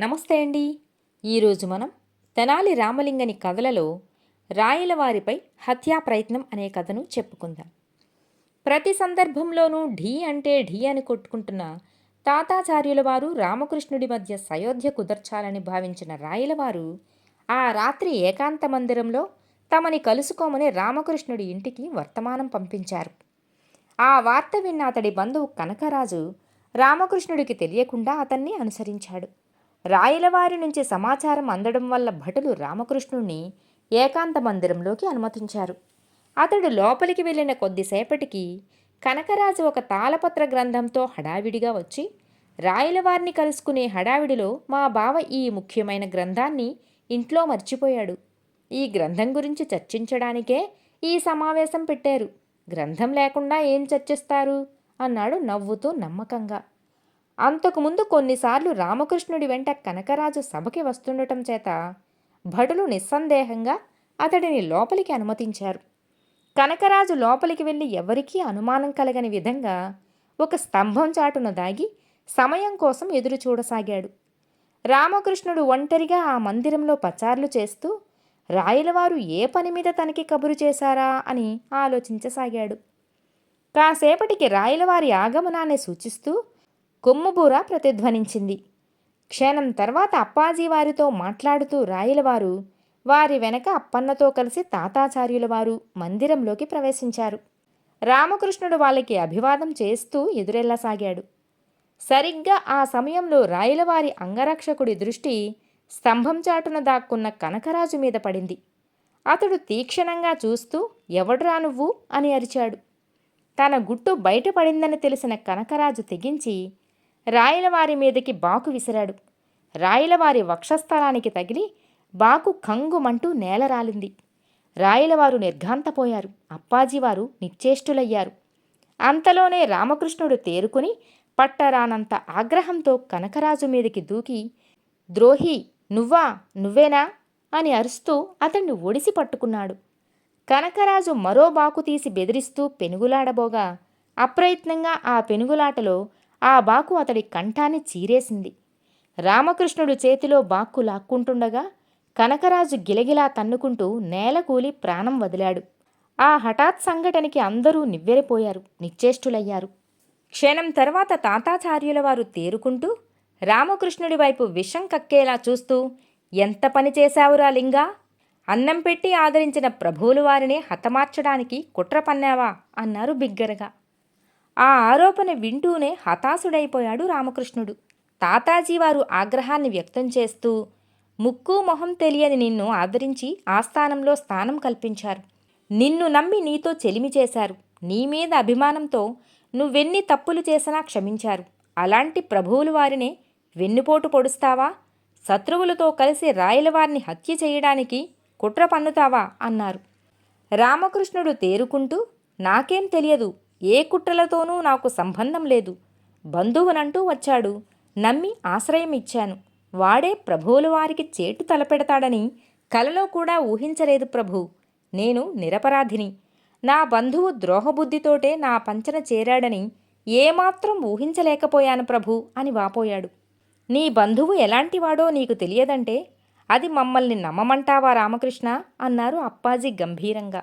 నమస్తే అండి. ఈరోజు మనం తెనాలి రామలింగని కథలలో రాయలవారిపై హత్యా ప్రయత్నం అనే కథను చెప్పుకుందాం. ప్రతి సందర్భంలోనూ ఢీ అంటే ఢీ అని కొట్టుకుంటున్న తాతాచార్యుల వారు రామకృష్ణుడి మధ్య సయోధ్య కుదర్చాలని భావించిన రాయలవారు ఆ రాత్రి ఏకాంత మందిరంలో తమని కలుసుకోమని రామకృష్ణుడి ఇంటికి వర్తమానం పంపించారు. ఆ వార్త విన్న అతడి బంధువు కనకరాజు రామకృష్ణుడికి తెలియకుండా అతన్ని అనుసరించాడు. రాయలవారి నుంచి సమాచారం అందడం వల్ల భటులు రామకృష్ణుణ్ణి ఏకాంత మందిరంలోకి అనుమతించారు. అతడు లోపలికి వెళ్ళిన కొద్దిసేపటికి కనకరాజు ఒక తాళపత్ర గ్రంథంతో హడావిడిగా వచ్చి రాయలవారిని కలుసుకునే హడావిడిలో మా బావ ఈ ముఖ్యమైన గ్రంథాన్ని ఇంట్లో మర్చిపోయాడు. ఈ గ్రంథం గురించి చర్చించడానికే ఈ సమావేశం పెట్టారు. గ్రంథం లేకుండా ఏం చర్చిస్తారు? అన్నాడు నవ్వుతూ నమ్మకంగా. అంతకుముందు కొన్నిసార్లు రామకృష్ణుడి వెంట కనకరాజు సభకి వస్తుండటం చేత భటులు నిస్సందేహంగా అతడిని లోపలికి అనుమతించారు. కనకరాజు లోపలికి వెళ్ళి ఎవరికీ అనుమానం కలగని విధంగా ఒక స్తంభం చాటున దాగి సమయం కోసం ఎదురు చూడసాగాడు. రామకృష్ణుడు ఒంటరిగా ఆ మందిరంలో పచార్లు చేస్తూ రాయలవారు ఏ పని మీద తనకి కబురు చేశారా? అని ఆలోచించసాగాడు. కాసేపటికి రాయలవారి ఆగమనాన్ని సూచిస్తూ కొమ్ముబూర ప్రతిధ్వనించింది. క్షణం తర్వాత అప్పాజీ వారితో మాట్లాడుతూ రాయలవారు వారి వెనక అప్పన్నతో కలిసి తాతాచార్యుల వారు మందిరంలోకి ప్రవేశించారు. రామకృష్ణుడు వాళ్ళకి అభివాదం చేస్తూ ఎదురెళ్ళసాగాడు. సరిగ్గా ఆ సమయంలో రాయలవారి అంగరక్షకుడి దృష్టి స్తంభం చాటున దాక్కున్న కనకరాజు మీద పడింది. అతడు తీక్షణంగా చూస్తూ ఎవడ్రా నువ్వు? అని అరిచాడు. తన గుట్టు బయటపడిందని తెలిసిన కనకరాజు తెగించి రాయలవారి మీదకి బాకు విసిరాడు. రాయలవారి వక్షస్థలానికి తగిలి బాకు కంగుమంటూ నేలరాలింది రాయలవారు నిర్ఘాంతపోయారు. అప్పాజీవారు నిశ్చేష్టులయ్యారు. అంతలోనే రామకృష్ణుడు తేరుకుని పట్టరానంత ఆగ్రహంతో కనకరాజు మీదకి దూకి ద్రోహి నువ్వా? నువ్వేనా? అని అరుస్తూ అతన్ని ఒడిసి పట్టుకున్నాడు. కనకరాజు మరో బాకు తీసి బెదిరిస్తూ పెనుగులాడబోగా అప్రయత్నంగా ఆ పెనుగులాటలో ఆ బాకు అతడి కంఠాన్ని చీరేసింది. రామకృష్ణుడు చేతిలో బాక్కు లాక్కుంటుండగా కనకరాజు గిలగిలా తన్నుకుంటూ నేలకూలి ప్రాణం వదిలాడు. ఆ హఠాత్ సంఘటనకి అందరూ నివ్వెరపోయారు నిశ్చేష్టులయ్యారు. క్షణం తర్వాత తాతాచార్యుల వారు తేరుకుంటూ రామకృష్ణుడి వైపు విషం కక్కేలా చూస్తూ ఎంత పని చేశావురా లింగా? అన్నం పెట్టి ఆదరించిన ప్రభువులు వారిని హతమార్చడానికి కుట్ర పన్నావా? అన్నారు బిగ్గరగా. ఆ ఆరోపణ వింటూనే హతాశుడైపోయాడు రామకృష్ణుడు. తాతాజీ వారు ఆగ్రహాన్ని వ్యక్తం చేస్తూ ముక్కు మొహం తెలియని నిన్ను ఆదరించి ఆస్థానంలో స్థానం కల్పించారు. నిన్ను నమ్మి నీతో చెలిమి చేశారు. నీ మీద అభిమానంతో నువ్వెన్ని తప్పులు చేసినా క్షమించారు. అలాంటి ప్రభువులు వారినే వెన్నుపోటు పొడుస్తావా? శత్రువులతో కలిసి రాయలవారిని హత్య చేయడానికి కుట్ర పన్నుతావా? అన్నారు. రామకృష్ణుడు తేరుకుంటూ నాకేం తెలియదు. ఏ కుట్రలతోనూ నాకు సంబంధం లేదు. బంధువునంటూ వచ్చాడు. నమ్మి ఆశ్రయం ఇచ్చాను. వాడే ప్రభువుల వారికి చేటు తలపెడతాడని కలలో కూడా ఊహించలేదు ప్రభు. నేను నిరపరాధిని. నా బంధువు ద్రోహబుద్ధితోటే నా పంచన చేరాడని ఏమాత్రం ఊహించలేకపోయాను ప్రభు అని వాపోయాడు. నీ బంధువు ఎలాంటివాడో నీకు తెలియదంటే అది మమ్మల్ని నమ్మమంటావా రామకృష్ణ? అన్నారు అప్పాజీ గంభీరంగా.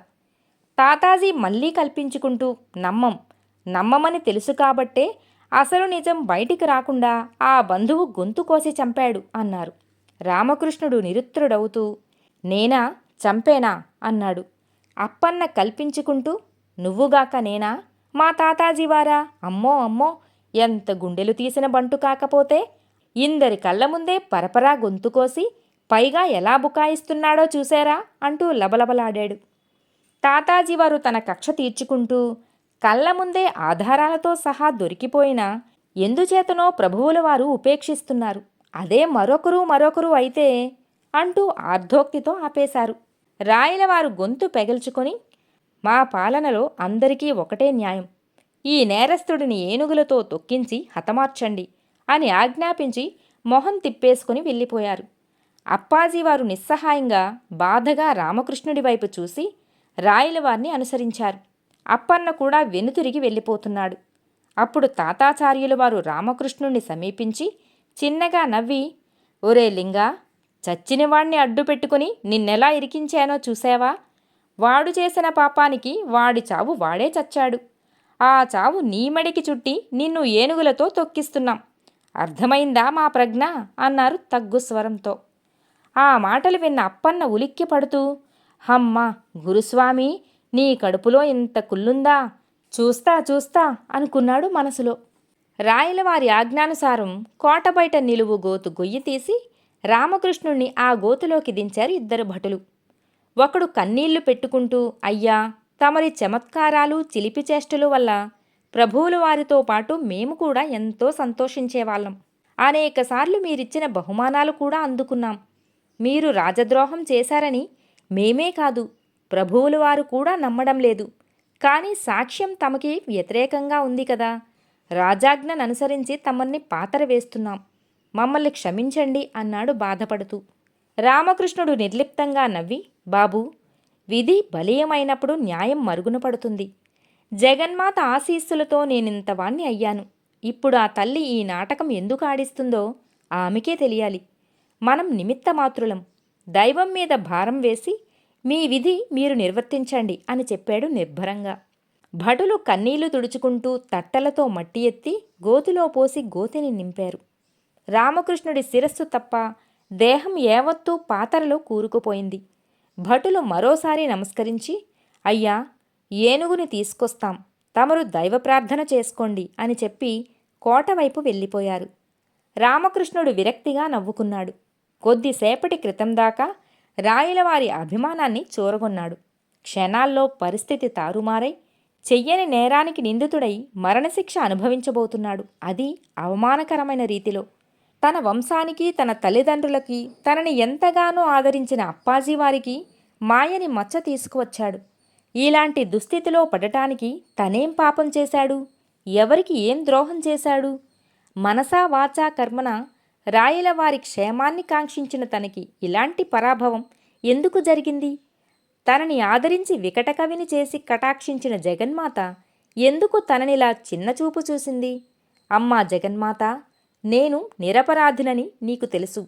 తాతాజీ మళ్ళీ కల్పించుకుంటూ నమ్మం నమ్మమని తెలుసు కాబట్టే అసలు నిజం బయటికి రాకుండా ఆ బంధువు గొంతు కోసి చంపాడు అన్నారు. రామకృష్ణుడు నిరుత్రుడవుతూ నేనా చంపేనా? అన్నాడు. అప్పన్న కల్పించుకుంటూ నువ్వుగాక నేనా? మా తాతాజీవారా అమ్మో అమ్మో ఎంత గుండెలు తీసిన బంటు కాకపోతే ఇందరి కళ్ళ ముందే పరపరా గొంతుకోసి పైగా ఎలా బుకాయిస్తున్నాడో చూశారా? అంటూ లబలబలాడాడు. తాతాజీవారు తన కక్ష తీర్చుకుంటూ కళ్ళ ముందే ఆధారాలతో సహా దొరికిపోయినా ఎందుచేతనో ప్రభువుల వారు ఉపేక్షిస్తున్నారు. అదే మరొకరు మరొకరు అయితే అంటూ ఆర్ధోక్తితో ఆపేశారు. రాయలవారు గొంతు పెగల్చుకొని మా పాలనలో అందరికీ ఒకటే న్యాయం. ఈ నేరస్తుడిని ఏనుగులతో తొక్కించి హతమార్చండి అని ఆజ్ఞాపించి మొహం తిప్పేసుకుని వెళ్ళిపోయారు. అప్పాజీవారు నిస్సహాయంగా బాధగా రామకృష్ణుడి వైపు చూసి రాయలవారిని అనుసరించారు. అప్పన్న కూడా వెనుతిరిగి వెళ్ళిపోతున్నాడు. అప్పుడు తాతాచార్యులు వారు రామకృష్ణుణ్ణి సమీపించి చిన్నగా నవ్వి ఒరే లింగా చచ్చినవాణ్ణి అడ్డు పెట్టుకుని నిన్నెలా ఇరికించానో చూసావా? వాడు చేసిన పాపానికి వాడి చావు వాడే చచ్చాడు. ఆ చావు నీ మడికి చుట్టి నిన్ను ఏనుగులతో తొక్కిస్తున్నాం. అర్థమైందా మా ప్రజ్ఞ? అన్నారు తగ్గు స్వరంతో. ఆ మాటలు విన్న అప్పన్న ఉలిక్కి పడుతూ హమ్మ గురుస్వామి నీ కడుపులో ఇంత కుళ్ళుందా? చూస్తా చూస్తా అనుకున్నాడు మనసులో. రాయలవారి ఆజ్ఞానుసారం కోట బయట నిలువు గోతు గొయ్యి తీసి రామకృష్ణుణ్ణి ఆ గోతులోకి దించారు ఇద్దరు భటులు. ఒకడు కన్నీళ్ళు పెట్టుకుంటూ అయ్యా తమరి చమత్కారాలు చిలిపి చేష్టలు వల్ల ప్రభువుల వారితో పాటు మేము కూడా ఎంతో సంతోషించేవాళ్ళం. అనేకసార్లు మీరిచ్చిన బహుమానాలు కూడా అందుకున్నాం. మీరు రాజద్రోహం చేశారని మేమే కాదు ప్రభువుల వారు కూడా నమ్మడం లేదు. కానీ సాక్ష్యం తమకి వ్యతిరేకంగా ఉంది కదా. రాజాజ్ఞను అనుసరించి తమల్ని పాతర వేస్తున్నాం మమ్మల్ని క్షమించండి అన్నాడు బాధపడుతూ. రామకృష్ణుడు నిర్లిప్తంగా నవ్వి బాబూ విధి బలీయమైనప్పుడు న్యాయం మరుగున పడుతుంది. జగన్మాత ఆశీస్సులతో నేనింతవాణ్ణి అయ్యాను. ఇప్పుడు ఆ తల్లి ఈ నాటకం ఎందుకు ఆడిస్తుందో ఆమెకే తెలియాలి. మనం నిమిత్తమాత్రులం. దైవం మీద భారం వేసి మీ విధి మీరు నిర్వర్తించండి అని చెప్పాడు నిర్భరంగా. భటులు కన్నీళ్ళు తుడుచుకుంటూ తట్టలతో మట్టి ఎత్తి గోతిలో పోసి గోతిని నింపారు. రామకృష్ణుడి శిరస్సు తప్ప దేహం యావత్తూ పాతరలో కూరుకుపోయింది. భటులు మరోసారి నమస్కరించి అయ్యా ఏనుగుని తీసుకొస్తాం. తమరు దైవ ప్రార్థన చేసుకోండి అని చెప్పి కోటవైపు వెళ్ళిపోయారు. రామకృష్ణుడు విరక్తిగా నవ్వుకున్నాడు. కొద్దిసేపటి క్రితం దాకా రాయలవారి అభిమానాన్ని చూరగొన్నాడు. క్షణాల్లో పరిస్థితి తారుమారై చెయ్యని నేరానికి నిందితుడై మరణశిక్ష అనుభవించబోతున్నాడు. అది అవమానకరమైన రీతిలో. తన వంశానికి తన తల్లిదండ్రులకి తనని ఎంతగానో ఆదరించిన అప్పాజీ వారికి మాయని మచ్చ తీసుకువచ్చాడు. ఇలాంటి దుస్థితిలో పడటానికి తనేం పాపం చేశాడు? ఎవరికి ఏం ద్రోహం చేశాడు? మనసా వాచా కర్మన రాయల వారి క్షేమాన్ని కాంక్షించిన తనకి ఇలాంటి పరాభవం ఎందుకు జరిగింది? తనని ఆదరించి వికటకవిని చేసి కటాక్షించిన జగన్మాత ఎందుకు తననిలా చిన్నచూపు చూసింది? అమ్మా జగన్మాత నేను నిరపరాధినని నీకు తెలుసు.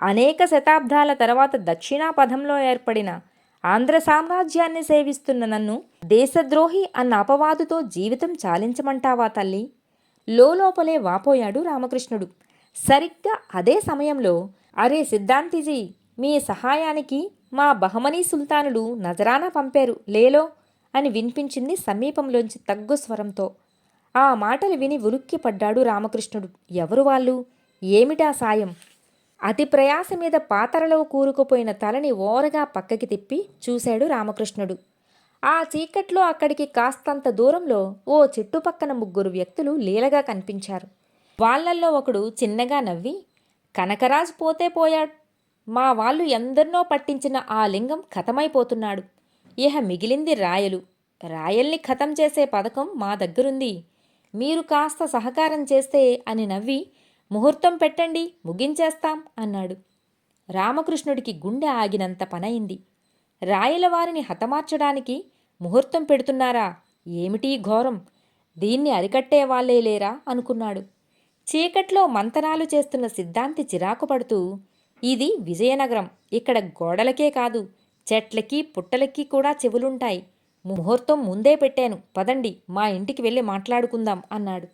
అనేక శతాబ్దాల తర్వాత దక్షిణాపథంలో ఏర్పడిన ఆంధ్ర సామ్రాజ్యాన్ని సేవిస్తున్న నన్ను దేశద్రోహి అన్న అపవాదుతో జీవితం చాలించమంటావా తల్లి? లోపలే వాపోయాడు రామకృష్ణుడు. సరిగ్గా అదే సమయంలో అరే సిద్ధాంతిజీ మీ సహాయానికి మా బహమనీ సుల్తానులు నజరానా పంపారు లేలో? అని వినిపించింది సమీపంలోంచి తగ్గు స్వరంతో. ఆ మాటలు విని ఉలుక్కిపడ్డాడు రామకృష్ణుడు. ఎవరు వాళ్ళు? ఏమిటా సాయం? అతి ప్రయాస మీద పాతరలో కూరుకుపోయిన తలని ఓరగా పక్కకి తిప్పి చూశాడు రామకృష్ణుడు. ఆ చీకట్లో అక్కడికి కాస్తంత దూరంలో ఓ చెట్టు పక్కన ముగ్గురు వ్యక్తులు లీలగా కనిపించారు. వాళ్ళల్లో ఒకడు చిన్నగా నవ్వి కనకరాజు పోతే పోయాడు. మా వాళ్ళు ఎందరినో పట్టించిన ఆ లింగం ఖతమైపోతున్నాడు ఇహ మిగిలింది రాయలు. రాయల్ని ఖతం చేసే పథకం మా దగ్గరుంది. మీరు కాస్త సహకారం చేస్తే అని నవ్వి ముహూర్తం పెట్టండి ముగించేస్తాం అన్నాడు. రామకృష్ణుడికి గుండె ఆగినంత పనయింది. రాయలవారిని హతమార్చడానికి ముహూర్తం పెడుతున్నారా? ఏమిటీ ఘోరం? దీన్ని అరికట్టే వాళ్ళే లేరా? అనుకున్నాడు. చీకట్లో మంతనాలు చేస్తున్న సిద్ధాంతి చిరాకు పడుతూ ఇది విజయనగరం. ఇక్కడ గోడలకే కాదు చెట్లకి పుట్టలకి కూడా చెవులుంటాయి. ముహూర్తం ముందే పెట్టాను. పదండి మా ఇంటికి వెళ్ళి మాట్లాడుకుందాం అన్నాడు.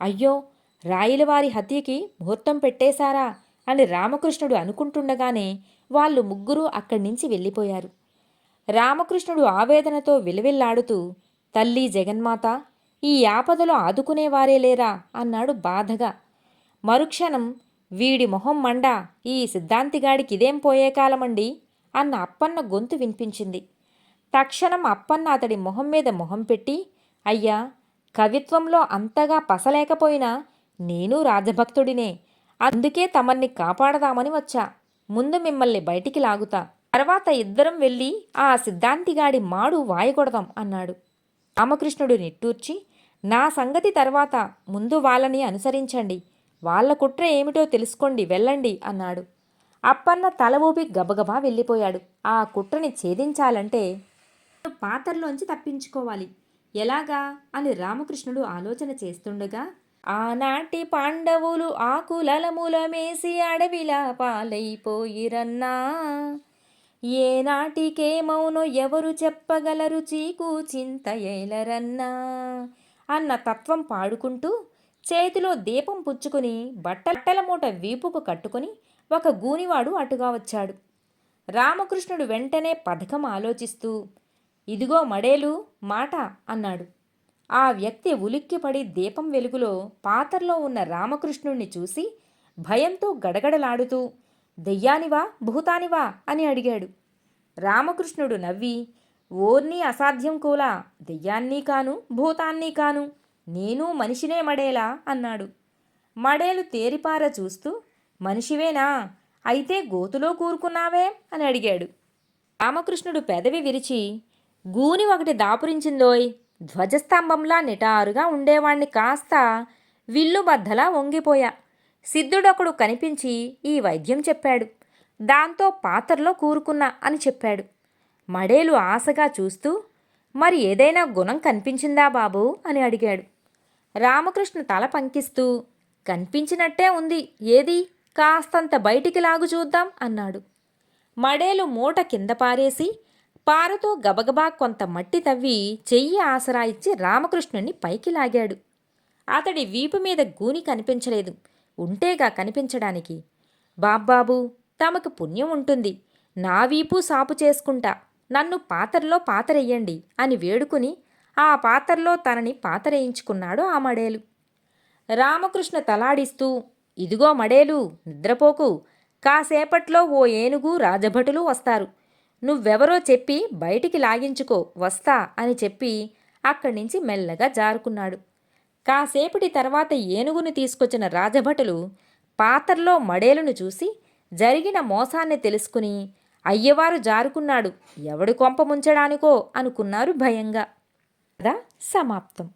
అయ్యో రాయిలవారి హత్యకి ముహూర్తం పెట్టేశారా అని రామకృష్ణుడు అనుకుంటుండగానే వాళ్ళు ముగ్గురూ అక్కడి నుంచి వెళ్ళిపోయారు. రామకృష్ణుడు ఆవేదనతో విలవిల్లాడుతూ తల్లి జగన్మాత ఈ ఆపదలో ఆదుకునేవారే లేరా? అన్నాడు బాధగా. మరుక్షణం వీడి మొహం మండా ఈ సిద్ధాంతిగాడికి ఇదేం పోయే కాలమండి? అన్న అప్పన్న గొంతు వినిపించింది. తక్షణం అప్పన్న అతడి మొహం మీద మొహం పెట్టి అయ్యా కవిత్వంలో అంతగా పసలేకపోయినా నేను రాజభక్తుడినే. అందుకే తమన్ని కాపాడదామని వచ్చా. ముందు మిమ్మల్ని బయటికి లాగుతా. తర్వాత ఇద్దరం వెళ్ళి ఆ సిద్ధాంతిగాడి మాడు వాయకొడదాం అన్నాడు. రామకృష్ణుడు నిట్టూర్చి నా సంగతి తర్వాత ముందు వాళ్ళని అనుసరించండి. వాళ్ళ కుట్ర ఏమిటో తెలుసుకోండి వెళ్ళండి అన్నాడు. అప్పన్న తల ఊపి గబగబా వెళ్ళిపోయాడు. ఆ కుట్రని ఛేదించాలంటే పాత్రలోంచి తప్పించుకోవాలి. ఎలాగా అని రామకృష్ణుడు ఆలోచన చేస్తుండగా ఆనాటి పాండవులు ఆకులలములమేసి అడవిలా పాలైపోయిరన్నా. ఏనాటికేమౌనో ఎవరు చెప్పగలరు చీకు చింత ఎలరన్నా అన్న తత్వం పాడుకుంటూ చేతిలో దీపం పుచ్చుకుని బట్టల మూట వీపుకు కట్టుకుని ఒక గూనివాడు అటుగా వచ్చాడు. రామకృష్ణుడు వెంటనే పథకం ఆలోచిస్తూ ఇదిగో మడేలు మాట అన్నాడు. ఆ వ్యక్తి ఉలిక్కిపడి దీపం వెలుగులో పాతర్లో ఉన్న రామకృష్ణుణ్ణి చూసి భయంతో గడగడలాడుతూ దెయ్యానివా భూతానివా అని అడిగాడు. రామకృష్ణుడు నవ్వి ఓర్ని అసాధ్యం కూలా దెయ్యాన్ని కాను భూతాన్ని కాను నేను మనిషినే మడేలా అన్నాడు. మడేలు తేరిపార చూస్తూ మనిషివేనా? అయితే గోతులో కూరుకున్నావే? అని అడిగాడు. రామకృష్ణుడు పెదవి విరిచి గూని ఒకటి దాపురించిందోయ్ ధ్వజస్తంభంలా నిటారుగా ఉండేవాణ్ణి కాస్త విల్లుబద్దలా వంగిపోయా. సిద్ధుడొకడు కనిపించి ఈ వైద్యం చెప్పాడు. దాంతో పాత్రలో కూరుకున్నా అని చెప్పాడు. మడేలు ఆశగా చూస్తూ మరి ఏదైనా గుణం కనిపించిందా బాబు? అని అడిగాడు. రామకృష్ణ తల పంకిస్తూ కనిపించినట్టే ఉంది. ఏది? కాస్తంత బయటికి లాగు చూద్దాం అన్నాడు. మడేలు మూట కింద పారేసి పారతో గబగబా కొంత మట్టి తవ్వి చెయ్యి ఆసరా ఇచ్చి రామకృష్ణుణ్ణి పైకి లాగాడు. అతడి వీపు మీద గూని కనిపించలేదు. ఉంటేగా కనిపించడానికి బాబ్బాబు తమకు పుణ్యం ఉంటుంది. నా వీపు సాపు చేసుకుంటా. నన్ను పాతరలో పాతరెయ్యండి అని వేడుకుని ఆ పాతరలో తనని పాతరేయించుకున్నాడు ఆ మడేలు. రామకృష్ణ తలాడిస్తూ ఇదిగో మడేలు నిద్రపోకు. కాసేపట్లో ఓ ఏనుగు రాజభటులు వస్తారు. నువ్వెవరో చెప్పి బయటికి లాగించుకో వస్తా అని చెప్పి అక్కడి నుంచి మెల్లగా జారుకున్నాడు. కాసేపటి తర్వాత ఏనుగును తీసుకొచ్చిన రాజభటులు పాత్రలో మడేలును చూసి జరిగిన మోసాన్ని తెలుసుకుని అయ్యవారు జారుకున్నాడు. ఎవడు కొంప ముంచడానికో అనుకున్నారు భయంగా. కదా సమాప్తం.